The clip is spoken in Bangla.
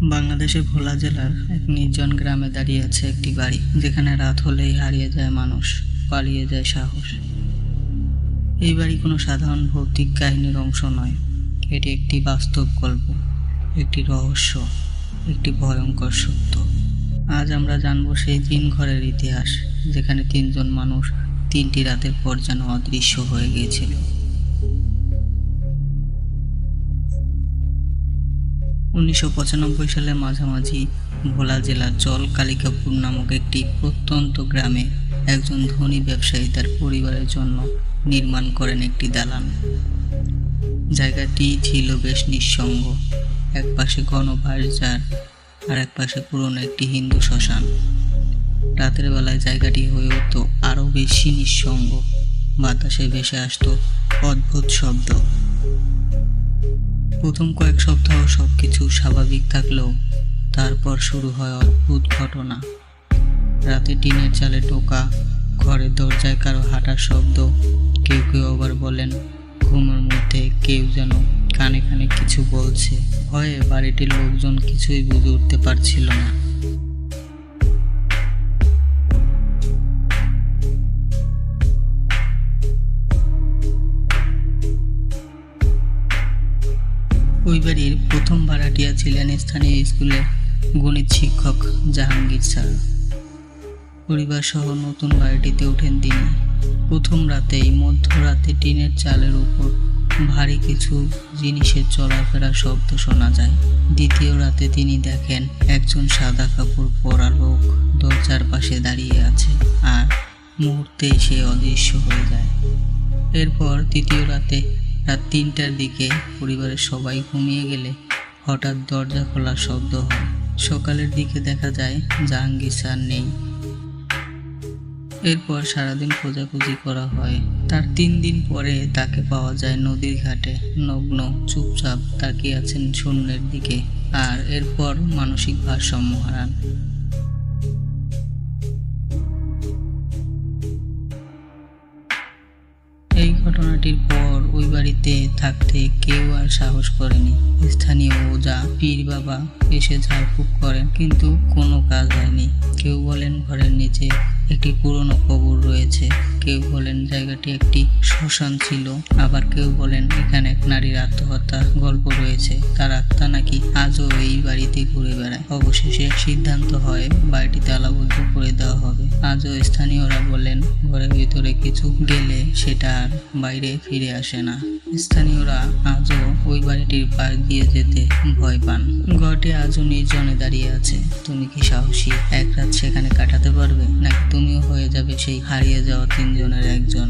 বাংলাদেশের ভোলা জেলার এক নির্জন গ্রামে দাঁড়িয়ে আছে একটি বাড়ি, যেখানে রাত হলেই হারিয়ে যায় মানুষ, পালিয়ে যায় সাহস। এই বাড়ি কোনো সাধারণ ভৌতিক কাহিনীর অংশ নয়। এটি একটি বাস্তব গল্প, একটি রহস্য, একটি ভয়ঙ্কর সত্য। আজ আমরা জানব সেই তিন ঘরের ইতিহাস, যেখানে তিনজন মানুষ তিনটি রাতের পর যেন অদৃশ্য হয়ে গিয়েছিল। উনিশশো সালের মাঝামাঝি ভোলা জেলার জল কালিকাপুর নামক একটি প্রত্যন্ত গ্রামে একজন ধনী ব্যবসায়ী তার পরিবারের জন্য নির্মাণ করেন একটি দালান। জায়গাটি ছিল বেশ নিঃসঙ্গ। এক পাশে ঘন বাঁশঝাড় আর এক পাশে পুরনো একটি হিন্দু শ্মশান। রাতের বেলায় জায়গাটি হয়ে উঠতো আরও বেশি নিঃসঙ্গ। বাতাসে ভেসে আসতো অদ্ভুত শব্দ। প্রথম কয়েক সপ্তাহ সব কিছু স্বাভাবিক থাকলেও তারপর শুরু হয় অদ্ভুত ঘটনা। রাতে টিনের চালে টোকা ঘরের দরজায় কারও হাঁটার শব্দ, কেউ কেউ আবার বলেন, ঘুমের মধ্যে কেউ যেন কানে কানে কিছু বলছে। ভয়ে বাড়িটির লোকজন কিছুই বুঝে উঠতে পারছিল না। বাড়ির প্রথম ভাড়াটিয়া ছিলেন স্থানীয় স্কুলের গণিত শিক্ষক জাহাঙ্গীর স্যার। পরিবার সহ নতুন বাড়িটিতে ওঠেন তিনি। প্রথম রাতেই মধ্যরাতে টিনের চালের উপর ভারী কিছু জিনিসের চলাফেরা শব্দ শোনা যায়। দ্বিতীয় রাতে তিনি দেখেন একজন সাদা কাপড় পরা লোক দরজার পাশে দাঁড়িয়ে আছে আর মুহূর্তেই সে অদৃশ্য হয়ে যায়। এরপর তৃতীয় রাতে রাত তিনটার দিকে পরিবারের সবাই ঘুমিয়ে গেলে হঠাৎ দরজা খোলার শব্দ হয়। সকালের দিকে দেখা যায় জাহাঙ্গীর স্যার নেই। এরপর সারাদিন খোঁজাখুঁজি করা হয়। তার তিন দিন পরে তাকে পাওয়া যায় নদীর ঘাটে। নগ্ন, চুপচাপ তাকিয়ে আছেন শূন্যের দিকে। আর এরপর মানসিক ভারসাম্য হারান। ঘটনাটির পর ওই বাড়িতে থাকতে কেউ আর সাহস করেনি। স্থানীয় ওজা, পীর বাবা এসে ঝাড়ফুঁক করেন, কিন্তু কোনো কাজ হয়নি। কেউ বলেন, ঘরের নিচে একটি পুরনো কবর রয়েছে। কেউ বলেন জায়গাটি একটি শ্মশান ছিল, আবার কেউ বলেন এখানে এক নারীর আত্মহত্যা গল্প রয়েছে। তার আত্মা নাকি আজও এই বাড়িতে ঘুরে বেড়ায়। অবশেষে সিদ্ধান্ত হয়, বাড়িটি তালাবদ্ধ করে দেওয়া হবে। আজও স্থানীয়রা বলেন, ঘরের ভিতরে কিছু গেলে সেটা আর বাইরে ফিরে আসে না। স্থানীয়রা আজও ওই বাড়িটির পাশ দিয়ে যেতে ভয় পান। ঘরটি আজও নির্জনে দাঁড়িয়ে আছে। তুমি কি সাহসী? এক রাত সেখানে কাটাতে পারবে? নাকি যাবে সেই হারিয়ে যাওয়া তিনজনের একজন।